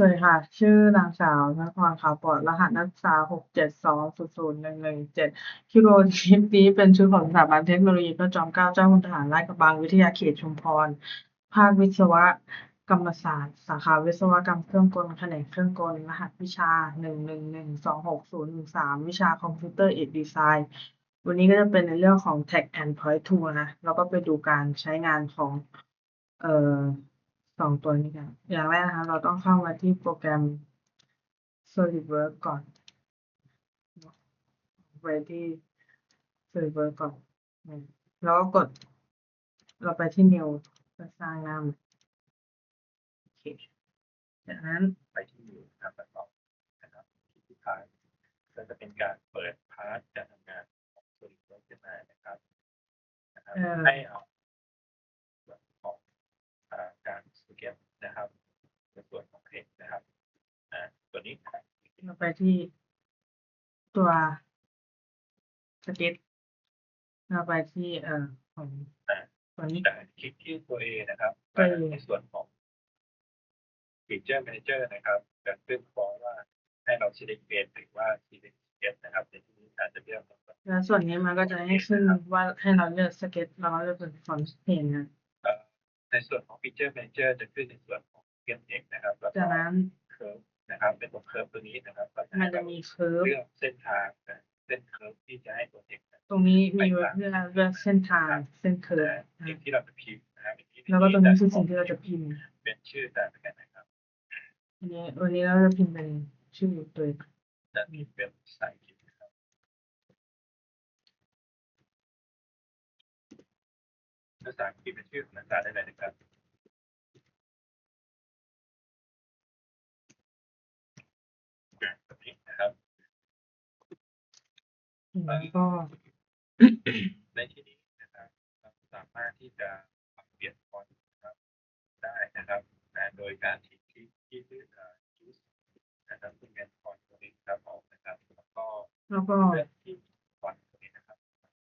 วัสดีค่ะ ชื่อนางสาวนภรขาวปลอดรหัสนักศึกษา67200117คิวโรชิปนี้เป็นชุดของสถาบันเทคโนโลยีพระจอมเกล้าเจ้าคุณทหารลาดกระบังวิทยาเขตชุมพร ภาควิศวกรรมศาสตร์ สาขาวิศวกรรมเครื่องกลแผนกเครื่องกล รหัสวิชา11126013วิชาคอมพิวเตอร์เอกดีไซน์วันนี้ก็จะเป็นในเรื่องของ Tag and Point Tool นะ แล้วก็ไปดูการใช้งานของเอ่อ สองตัวนี้กัน อย่างแรกนะคะเราต้องเข้ามาที่โปรแกรม SolidWorks ก่อน ไปที่ SolidWorks ก่อนอืมแล้วก็กด เราไปที่ New เพื่อสร้างหน้าใหม่โอเคจากนั้นไปที่นิวนะครับแล้วก็นะครับที่สุดท้ายก็จะเป็นการเปิดพาร์ทการทำงานของ SolidWorks ขึ้นมานะครับนะครับเอ่อให้เอาส่ว นของอ่าการสเก็ตนะครับในส่วนของเพจนะครับอ่าตัวนี้นะครับเราไปที่ตัวสเก็ตเราไปที่เอ่อของอ่าตัวนี้แต่คลิกที่ตัว A นะครับตัว A ในส่วนของ Feature Manager นะครับจะขึ้นฟ้องว่าให้เรา select page หรือว่า select sketch นะครับในที่นี้อาจจะเลือกแล้วส่วนนี้มันก็จะให้ขึ้นว่าให้เราเลือกสเก็ตเราก็เลือกเป็นฟอนต์เพนนะเอ่อใน ส่วนของ Feature Manager จะขึ้นในส่วนของ Get X นะครับแล้วจากก็นั้นเคิร์ฟนะครับเป็นตัวเคิร์ฟตัวนี้นะครับก็จะมัให้นจะเรามีเคิร์ฟเลือกเส้นทางนะเส้นเคิร์ฟที่จะให้ตัวเด็กนะตรงนี้มีไว้เพื่อเลือกเส้นทางเส้นเคิร์ฟสิ่งที่เราจะพิมพ์นะครับอีทีแล้วก็ตรงนี้คือสิ่งที่เราจะพิมพ์ เป็นชื่อแต่ละกันนะครับอันนี้วันนี้เราจะพิมพ์เป็นชื่อตัวเองจะมีเป็นภาษาอังกฤษ ภาษาอังกฤษเป็นชื่อของนักการได้เลยนะครับแบบนี้นะครับแล้วก็ในที่นี้นะครับเราสามารถที่จะปรับเปลี่ยนฟอนต์นะครับได้นะครับนะโดยการที่ที่ที่ที่เอ่อ use นะครับซึ่งเป็นฟอนต์ตัวนี้ครับออกนะครับแล้วก็แล้วก็เลือกที่ฟอนต์ตัวนี้นะครับ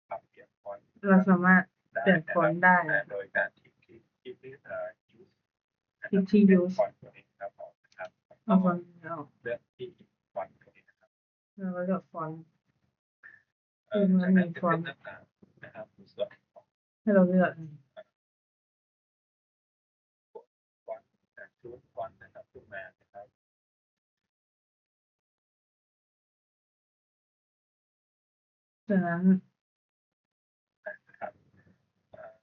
ปรับเปลี่ยนฟอนต์เราสามารถ เปลี่ยนฟอนต์ได้นะโดยการที่ที่ที่ที่เอ่อ use นะคที่รับที่เลือก use ฟอนต์ตัวนี้ครับออกนะครับแล้วเอาฟก็อนต์ออกเลือกที่ฟอนต์ตัวนี้นะครับแล้วก็เลือกฟอนต์ เอ่ออืมจากนั้นจะฟอเป็นต์หน้าต่างนะครับในส่วนของให้เราเลือกฟอนต์จากชุดฟอนต์นะครับขึ้นมานะครับจากนั้น นะครับเอ่อ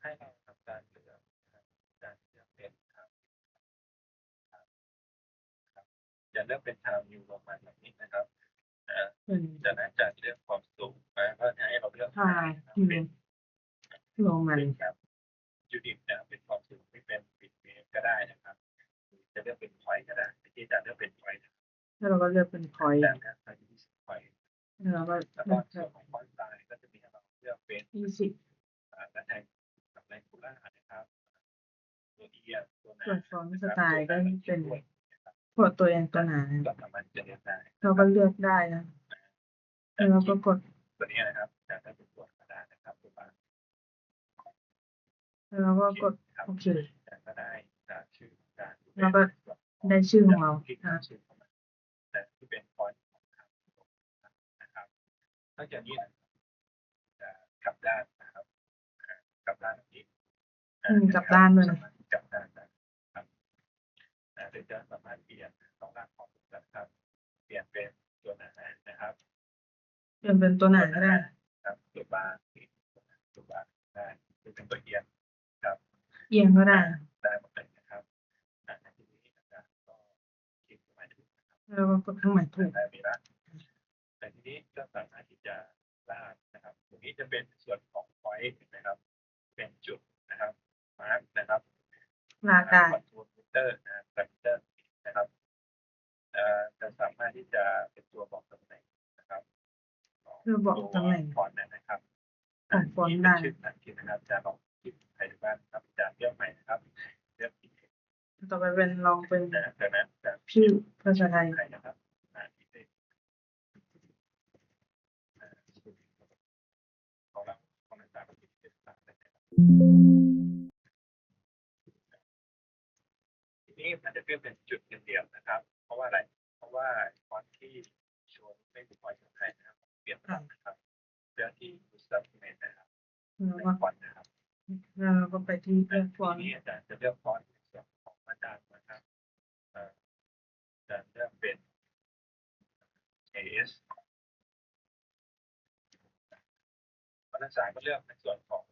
ให้เราทำการเลือกนะครับการเลือกเป็นทางครับจะ เลือกเป็นทางนิวโรมันแบบนี้นะครับเอ่อเป็นจากนั้นจะเลือกความสูงมาก็จะให้เราเลือกทางนะครับที่เป็นโรมันเป็นแบบยูนิตนะเป็นความสูงไม่เป็นปิดเมตรก็ได้นะครับหรือจะเลือกเป็นพอยก็ได้ที่จะเลือกเป็นพอยนะครับแล้วเราก็เลือกเป็นพอยต์จากนั้นไปที่พอยแล้วเราก็แล้วเลืก็อกส่วนของฟอนต์สไตล์ก็จะมีให้เราเลือกเป็นยี่สิบอ่าและแทงกับแรงคูล่านะครับตัวเอียตัวหนาส่วนฟอนต์สไตล์ก็เป็นตัว กดตัวเองตัวหนาก็สามารถจะเลือกได้เราก็เลือกได้นะแล้วเราก็กดตัวนี้นะครับจะได้เป็นตัวกระดาษนะครับตัวบางแล้วเราก็กดครับโอเคก็ได้จากชื่อการแล้วก็ได้ชื่อของเราที่นะชื่อของมันแต่ที่เป็นฟอนต์ของทางนะครับนอกจากนี้นะจะกลับด้านนะครับอ่ากลับด้านแบบนี้อืมกลับด้านด้วยนะกลับด้านนะครับ นะหรือจะสามารถเปลี่ยนต้องการความสุขนะครับ เปลี่ยนเป็นตัวหนานะครับ เปลี่ยนเป็นตัวหนาก็ได้ครับตัวบางตัวบางได้หรือเป็นตัวเอียงเอียงก็ได้ได้หมดเลยนะครับอ่าทีนี้นะครับก็คลิกมาถูกนะครับแล้วก็กดเครื่องหมายถูกได้มีละแต่ทีนี้ก็สามารถที่จะลากนะครับตรงนี้จะเป็นส่วนของ point นะครับ เป็นจุดนะครับมาร์กนะครับลากได้ คอนโทรลมิเตอร์นะครับคอมพิวเตอร์นะครับเอ่อจะสามารถที่จะเป็นตัวบอกตำแหน่งนะครับเพื่อบอกตำแหน่งฟอนต์นะครับของฟอนต์ที่ได้เป็นชื่ออันที่นะครับจะลองคลิกใครดูบ้างครับจะเลือกใหม่นะครับเลือกที่ต่อไปเป็นลองเป็นนะจากนั้นจะชื่อภาษาไทยใครนะครับอ่าที่เป็นอ่าของเราของเราต่างประเทศเป็นต่างกันนะครับทีนี้ นี้มันจะขึ้นเป็นจุดเดียวนะครับ เพราะว่าอะไร เพราะว่าฟอนต์ที่โชว์ไม่เป็นฟอนต์ของไทยนะครับ เปลี่ยนไปนะครับเรื่องที่ supplement นะครับแล้วในก็ฟอนต์นะครับแล้วเราก็ไปที่เลือกฟอนทีต์นี้อาจารย์จะเลือกฟอนต์ในส่วนของอาจารย์นะครับเอ่ออาจารย์เลือกเป็น AS นักศึกษาก็เลือกในส่วนของ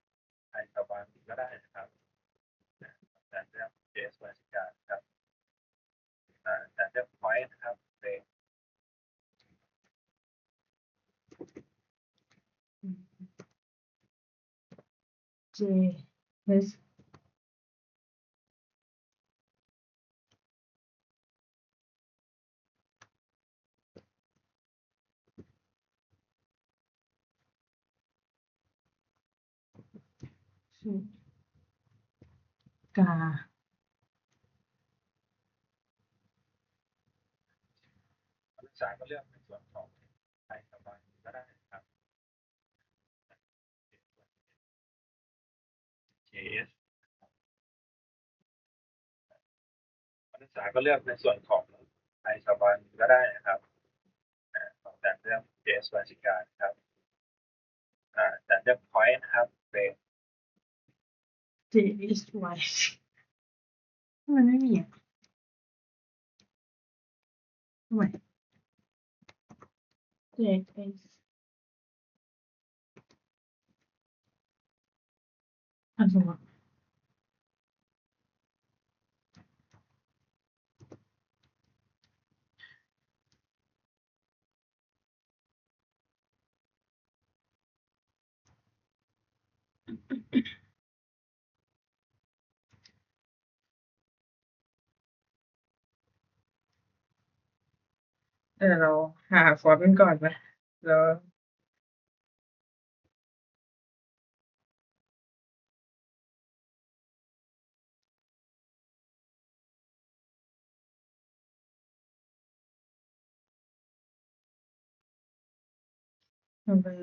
ไทยตะวันก็ได้นะครับ อาจารย์เลือก AS วาสิการครับอ่าอาจารย์เลือก point นะครับเป็นเจเอสชื่อ กานักศึกษาก็เลือกในส่วนของไทยตะวันก็ได้ครับ JS นักศึกษาก็เลือกในส่วนของไทยตะวันก็ได้นะครับอ่าของอาจารย์เลือก JS วาสิการครับอ่าอาจารย์เลือก point นะครับเป็น เจเอสไวมันไม่มีอะทำไม เจเอสอันสมมติเออ เราหาฟอนต์กันก่อนไหมแล้วมันเป็น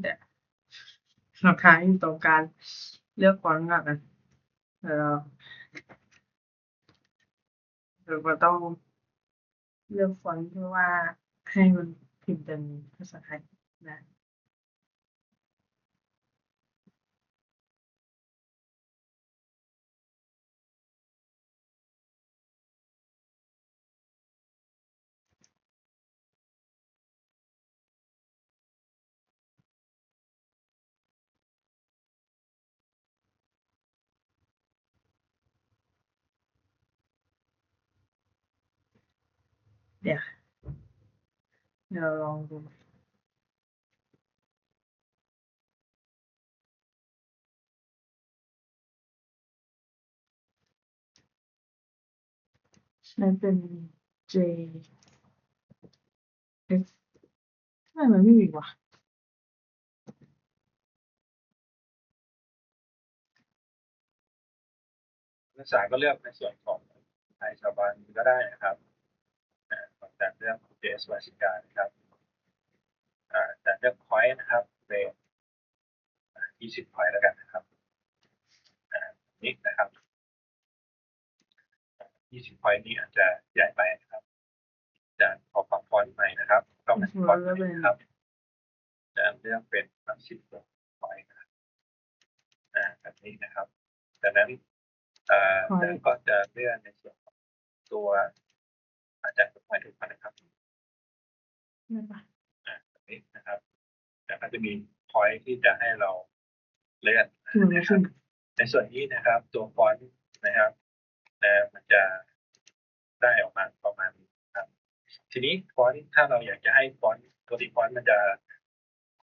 เดี๋ยว เราค้างอยู่ตรงการเลือกฟอนต์ก่อนะเออเราเราต้องเลือกฟอนต์เพื่อว่าให้มันพิมพ์เป็นภาษาไทยนะ เดี๋ยวเดี๋ยวลองดูใช้เป็น J X ทำไมมันไม่มีวะนักศึกษาก็เลือกในส่วนของไทยชาวบ้านก็ได้นะครับ อ่าของอาจารย์เลือก JS วาสิการนะครับอ่าอาจารย์เลือก point นะครับเป็นอ่า20 point แล้วกันนะครับอ่านี่นะครับ20 point นี้อาจจะใหญ่ไปนะครับอาจารย์ขอปรับฟอนต์ใหม่นะครับก็เป็นฟอนต์ใหม่นะครับอาจารย์เลือกเป็น30 point นะครับอ่าแบบนี้นะครับจากนั้นเอ่ออาจารย์ก็จะเลือกในส่วนของตัว อาจารย์ถูกไปถูกไปนะครับไม่ปะแบบนี้นะครับแล้วก็จะมี point ที่จะให้เราเลื่อนคือมันไม่นะครัขึ้บนในส่วนนี้นะครับ ตัวฟอนต์นะครับนะมันจะได้ออกมาประมาณนี้ครับ ทีนี้ฟอนต์ถ้าเราอยากจะให้ฟอนต์ตัวที่ฟอนต์มันจะ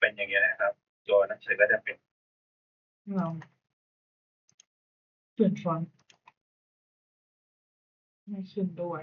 เป็นอย่างเงี้ยนะครับ ตัวหนังสือก็จะเป็นเราเปลี่ยนฟอนต์ไม่ขึ้นด้วย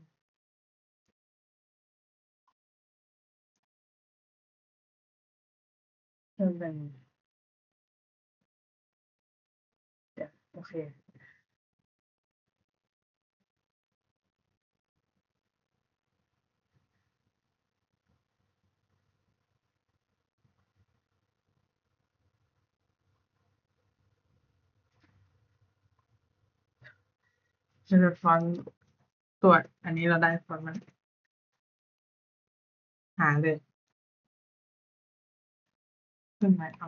ไงอะทีนี้อันนี้ก็ไม่ขึ้นใช่เป็นใช่เป็นเดี๋ยวโอเคจะเป็นฟอนต์ตรวจอันนี้เราได้ฟอนต์มัน หาเลย ขึ้นไหมเอา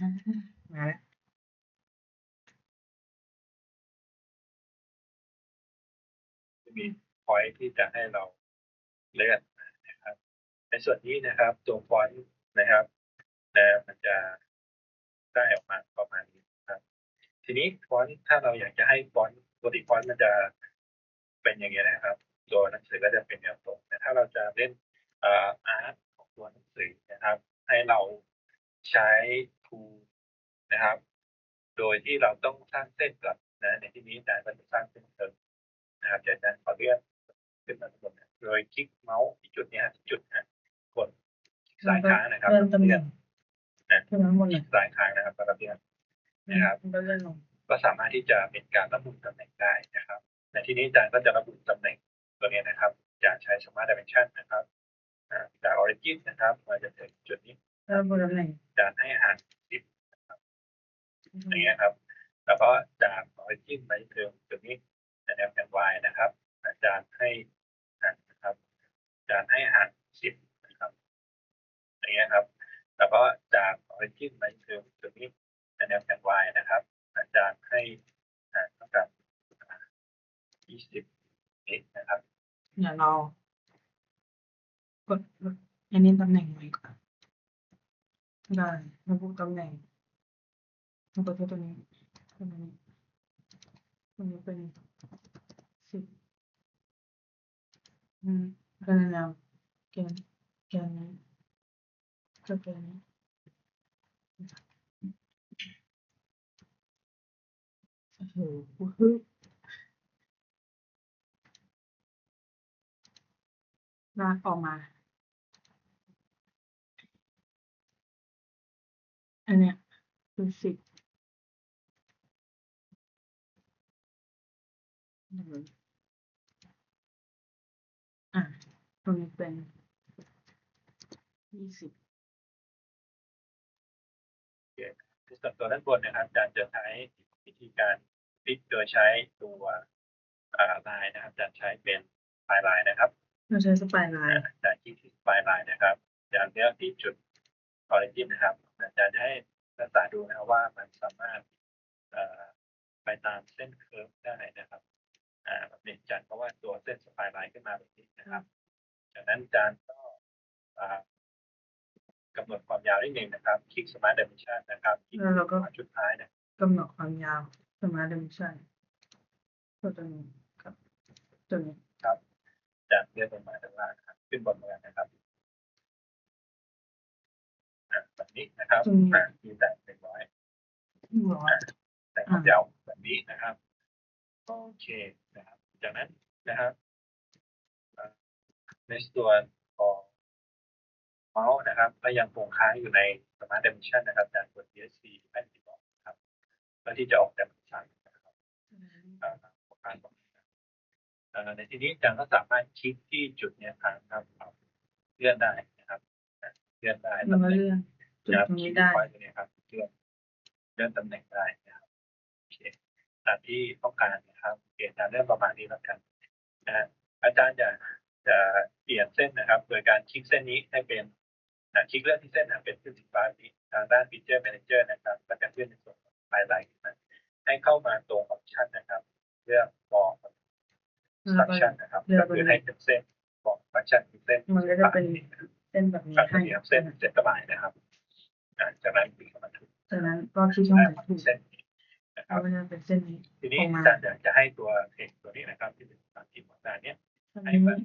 มาแล้วจะมี point ที่จะให้เราเลื่อนนะครับ ในส่วนนี้นะครับ ตัวฟอนต์นะครับนะมันจะได้ออกมาประมาณนี้นครับ ทีนี้ฟอนต์ถ้าเราอยากจะให้ฟอนต์ปกติฟอนต์มันจะเป็นอย่างนี้นะครับ ตัวหนังสือก็จะเป็นแนวตรงแต่ถ้าเราจะเล่นอาร์ตของตัวหนังสือนะครับ ให้เราใช้ ทูนะครับ โดยที่เราต้องสร้างเส้นก่อนนะในที่นี้อาจารย์ก็จะสร้างเส้นเติมนะครับจากนั้นขอเลื่อนขึ้นมาข้งบนนะโดยคลิกเมาส์ที่จุดนี้ที่จุดนะกดคลิกซ้ายค้างนะครับเลื่อนตำแหน่งนะขึ้นมาบนคเลลิยกซ้ายค้างนะครับแล้วก็เลื่อนนะครับก็เลื่อนลงก็สามารถที่จะเป็นการระบุตำแหน่งได้นะครับในที่นี้อาจารย์ก็จะระบุตำแหน่งตัวนี้นะครับ จะใช้ Smart Dimension นะครับจาก Origin นะครับมาจะถึงจุดนี้ แล้วบนตำแหน่งอาจารย์ให้ห่าง10อย่างเงี้ยครับ แล้วก็จาก Origin ไปถึงจุดนี้ในแนวแกน Y นะครับ อาจารย์ให้ห่างนะครับอาจารย์ให้ห่าง10นะครับอย่างเงี้ยครับ แล้วก็จาก Origin ไปถึงจุดนี้ในแนวแกน Y นะครับ อาจารย์ให้ห่างเท่ากับ20เมตรนะครับ เดี๋ยวเรากดอันนี้ตำแหน่งใหม่ก่อน ได้ระบุตำแหน่งแล้วก็ที่ตัวนี้ตัวนี้ตัวนี้เป็นสิบอืมเป็นแนวแกนแกนนี้ก็เป็นโอ้โหฮึลากออกมา อันเนี้ยคือสิบหนึ่งอะตรงนี้เป็นยี่สิบส่วนตัวด้านบนนะครับอาจารย์จะใช้วิธีการคลิกโดยใช้ตัวอ่าลายนะครับอาจารย์ใช้เป็นปลายลายนะครับเราใช้สปายไลน์อาจารย์คลิกที่ปลายลายนะครับอาจารย์เลือกที่จุด origin นะครับอาจารย์จะให้ศึกษาดูนะครับว่ามันสามารถเอ่อไปตามเส้นเคิร์ฟได้นะครับอ่าแบบนี้อาจารย์เพราะว่าตัวเส้นสปายไลน์ขึ้นมาแบบนี้นะครับ จากนั้นอาจารย์ก็อ่ากำหนดความยาวนิดนึงนะครับ คลิก Smart Dimension นะครับคลิกแล้วเราก็ขวาจุดท้ายนะกำหนดความยาวสมาร์ทเดมิชันตัวตัวนี้ครับตัวนี้จะเลื่อนลงมาด้านล่างนะครับขึ้นบนมานะครับ นี้นะครับอะมีแต่เรียบร้อยที่บอกว่าแต่ความยาวแบบนี้นะครับโอเคนะครับ จากนั้นนะครับอะในส่วนของเมาส์นะครับก็ยังคงค้างอยู่ใน Smart Dimension นะครับจากกด ESC แผ่นที่บอกนะครับเพื่อที่จะออกแบบสั่งนะครับอ่าของการบอกนะครับเอ่อในที่นี้อาจารย์ก็สามารถคลิกที่จุดเนี้ยครับครับครับเลื่อนได้นะครับนะเลื่อนได้เราตำมาแหน่งเลื่อน จุดนะครับตรงคลินี้กได้ไว้ตรงนี้ครับเลื่อนเลื่อนตำแหน่งได้นะครับโอเคตามที่ต้องการนะครับโอเคอาจารย์เลื่อนประมาณนี้แล้วกันนะฮะอาจารย์จะจะเปลี่ยนเส้นนะครับ โดยการคลิกเส้นนี้ให้เป็นอ่าคลิกเลือกที่เส้นนะเป็นขึ้นสีฟ้านี้ทางด้าน Feature Manager นะครับก็จะขึ้นในส่วนของไฮไลท์นะให้เข้ามาตรงออปชันนะครับ เลือกบอกแล้วก็ function นะครับเลือกก็คือให้เป็นเส้นบอกฟังก์ชันคือเส้นมันก็จะเป็นเส้นแบบนี้แบบให้นี้ครับเส้นเส้นสบายนะครับอ่า จากนั้นคลิกเข้ามาถูกจากนั้นก็คลิกเข้ามาถูกเส้นนี้นะคแล้รัวบก็จะเป็นเส้นนี้ทีนี้ออกมาอาจารย์อยากจะให้ตัวเทคตัวนี้นะครับ ที่เป็นภาษาอังกฤษของอาจารย์เนี้ยอันให้นี้มัน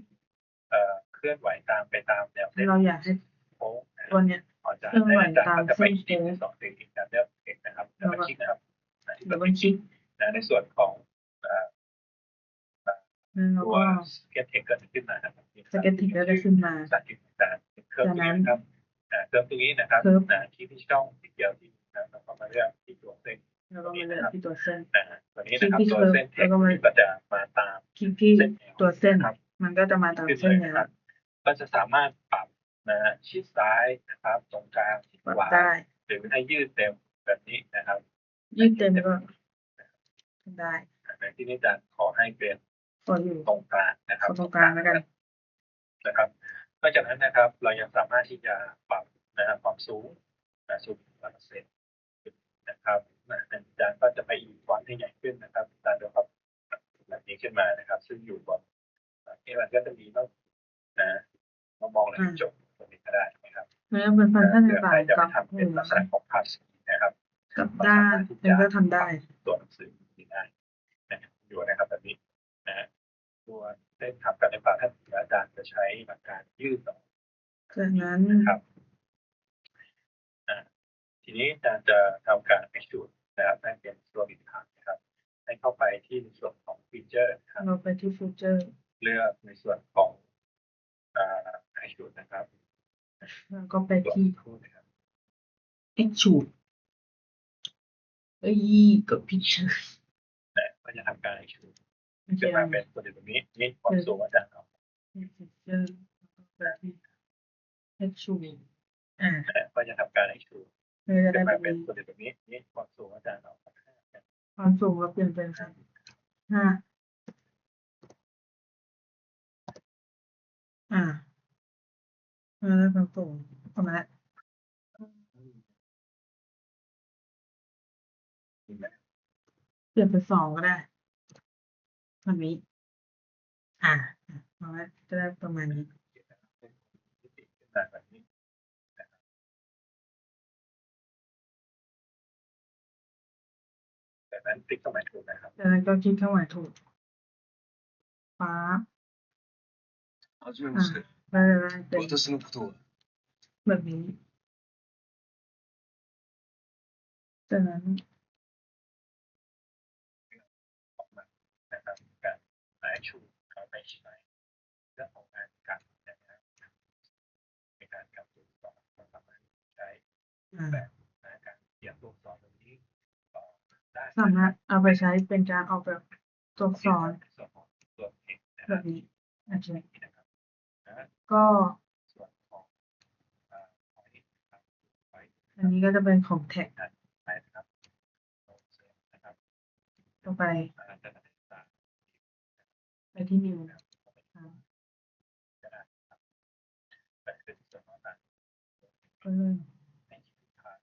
เอ่อเคลื่อนไหวตามไปตามแนวเส้นเราอยากให้โค้งนะตัวเนี้ยอาจารย์เคลื่อนไหวอาจารย์ก็จะไปตามเส้คลินกโค้งสองคลิกการเลือกเทคนะครับแล้วก็คลิกนะครับนะที่ดัตับวเบิลคลิกนะในส่วนของเอ่อแล้วตัวก็สเก็ตเทคก็จะขึ้นมานะครับสเก็ตทิกก็จะขึ้นมาภาษาอังกฤษต่างๆเครื่องตรงนี้ นะครับอ่าเครื่องตรงนี้นะครับเคิร์ฟอ่าที่ที่ช่องสีเขียวที่นะครับแล้วก็มาเลือกที่ตัวเส้นแล้วก็มาเลือกที่ตัวเส้นนะฮะตัวนี้นะครับคลิกที่ตัวเส้นเทแล้ควก็มาก็จะมาตามคลิกที่เส้นแนวตัวเส้นนะครับมันก็จะมาตามขึ้นเส้เลนยแนนะวครับ ก็จะสามารถปรับนะฮะชิดซ้ายนะครับ ตรงกลางชิดปรับขวาได้หรือให้ยืดเต็มแบบนี้นะครับ ยืดเต็มก็ได้ในที่นี้จะขอให้เป็นตัวอยู่ตรงกลางนะครับตรงกลางแล้วกันนะครับ นอกจากนั้นนะครับ เรายังสามารถที่จะปรับนะครับความสูงนะสูงร้อยเปอร์เซ็นต์นะครับนะอาจารย์ก็จะไปอีกฟอนต์ให้ใหญ่ขึ้นนะครับอาจารย์เดี๋ยวก็แบบนี้ขึ้นมานะครับ ซึ่งอยู่บนเอมันก็จะมีต้องนะมามองในกระจกตรงนี้ก็ได้นะครับแล้วเป็นฟังก์ชันเพื่อต่างใครจะๆไปกับทำเป็นลักษณะของภาพสีนะครับกับด้านมันก็ทำได้ตัวหนังสือได้นะครับอยู่นะครับแบบนี้นะฮะตัว เส้นทำการในป่าท่านอาจารย์จะใช้หลักการยืดต่อจากนั้นนะครับอ่าทีนี้อาจารย์จะทำการ extrude นะครับให้เป็นตัวบิดฐานนะครับ ให้เข้าไปที่ส่วนของฟีเจอร์นะครับเราไปที่ฟูเจอร์ เลือกในส่วนของอ่า extrude นะครับแล้วก็ไปตัวที่คู่นะครับ extrude เอ้ยกับ picture แต่ก็จะทำการ extrude โอเค ขึ้นเรามาเป็นตัวเดียวแบบนี้นี่ความสูงอาจารย์เอาที่ feature แล้วก็ไปที่ extrude อ่าแต่ก็จะทำการ extrude เราจะขึ้ได้นแบมาบเป็นนี้ตัวเดียวแบบนี้นี่ความสูงอาจารย์เอาความสูงเราเปลี่ยนเป็นสักห้าอ่าแล้วความสูงประมาณนั้นเปลี่ยนเป็นสองก็ได้ แบบนี้ อ่าประมาณจะได้ประมาณนี้ ขึ้นมาแบบนี้นะครับจากนั้นติ๊กเข้ามาถูกนะครับ จากนั้นก็คลิกเข้ามาถูกฟ้า はじめまして。 ได้ได้เป็น 私のことは、 แบบนี้ จากนั้น หมายชูเขาไปใช้เรื่องของงานการนะครับในการกำกับต่อเราสามารถใช้แบบในการเขียนตัวสอนตรงนี้ต่อได้สามารถเอาไปใช้เป็นการออกแบบตัวส่วนตัวเอกนะคแบบนี้โอเคนะครับนะก็ส่วนของอ่าไฟนะครับไฟอันนี้ก็จะเป็นของแท็กต่อไป อาจารย์จะศึกษา ไปที่นิวนะครับได้ครับแต่เป็นส่วนของการก็เริ่มในชีวิตทาง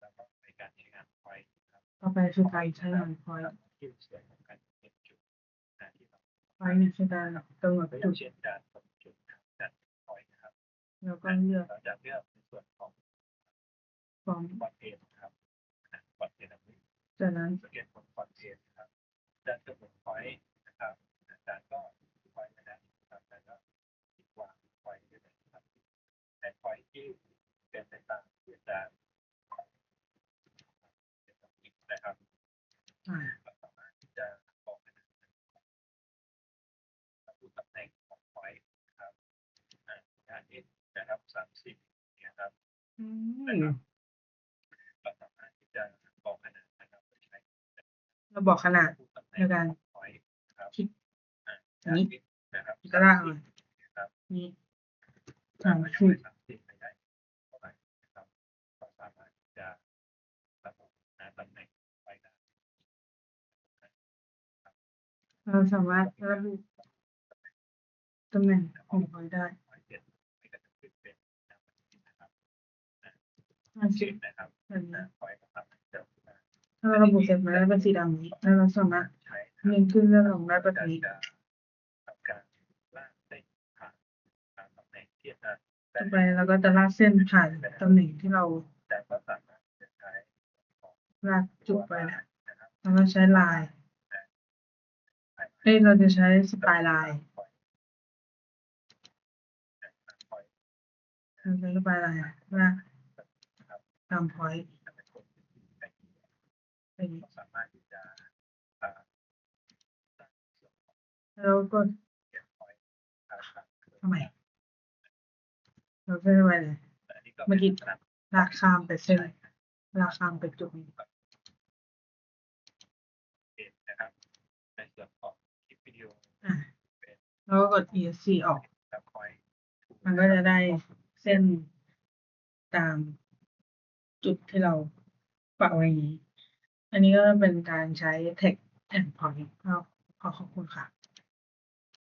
แล้วก็ในการใช้งานไฟนะครับต่อไปคือการใช้งานพอยต์ที่ส่วนของการเก็บจุดนะที่เราพอยต์เนี่ยคือการกำหนดจุดเช่นกทุนะครับแล้วก็เลือกเราจะเลือกในส่วนของฟอร์มคอนเทนต์นะครับคอนเทนต์นี้จากนั้นสเกตบนคอนเทนต์นะครับจะจะบนไฟนะครับ อาจารย์ก็ไฟไม่ได้นะครับแต่ก็ติดวางไฟด้วยนะครับแต่ไฟที่เป็นไปตามที่อาจารย์นะครับอ่าเราสามารถที่จะบอกขนาดระบุตำแหน่งของไฟล์นะครับอ่างานนี้นะครับสามสิบเนี่ยครับนะครับเราสามารถที่จะบอกขนาดนะครับเราบอกขนาดแหน่ในงการของไฟล์นะครับ คลิก อ่า อั นนี้นะครับก็ได้เลยนะครับนี่สาสามมสิสิบบสามสิบไปได้เท่าไหร่นะครับก็สามารถที่จะระบุตำแหน่งไฟล์ได้เราสามารถระบุตำแหน่งของพอยได้พอยเปลี่ยนไม่ก็จะขึ้นเป็นนะครับโอเคชื่อนะครับแบบนี้พอยก็สามารถจะถ้าเราระบุเสร็จมาแล้วเป็นสีดำนี้แล้วเราสามารถใช้เลื่อนขึ้นเลื่อนลงได้แบบนี้ จะทำการลากเส้นผ่านตามตำแหน่งที่จะต่อไปเราก็จะลากเส้นผ่านตำแหน่งที่เราแต่ก็สามารถจะใช้ลากจุดไปนะนะครับแล้วก็ใช้ลายเอ้ยเราจะใช้สปายลายเราใช้สปายลายลากตามพอยต์อย่างนี้สามารถที่จะอ่าแล้วก็เก็บพอยต์ต่างทำไม เราใช้สปายลายๆอันนี้ก็เมื่อกี้ป็นขนาดลากข้ามไปเส้นลากข้ามไปจุดนี้เองนะครับในส่วนของคลิปวิดีโออะแล้วก็กด ESC ออกและคอยมันก็จะได้เส้นตามจุดที่เราปักไว้อย่างนี้ อันนี้ก็เป็นการใช้ text and point ก็ขอขอบคุณค่ะ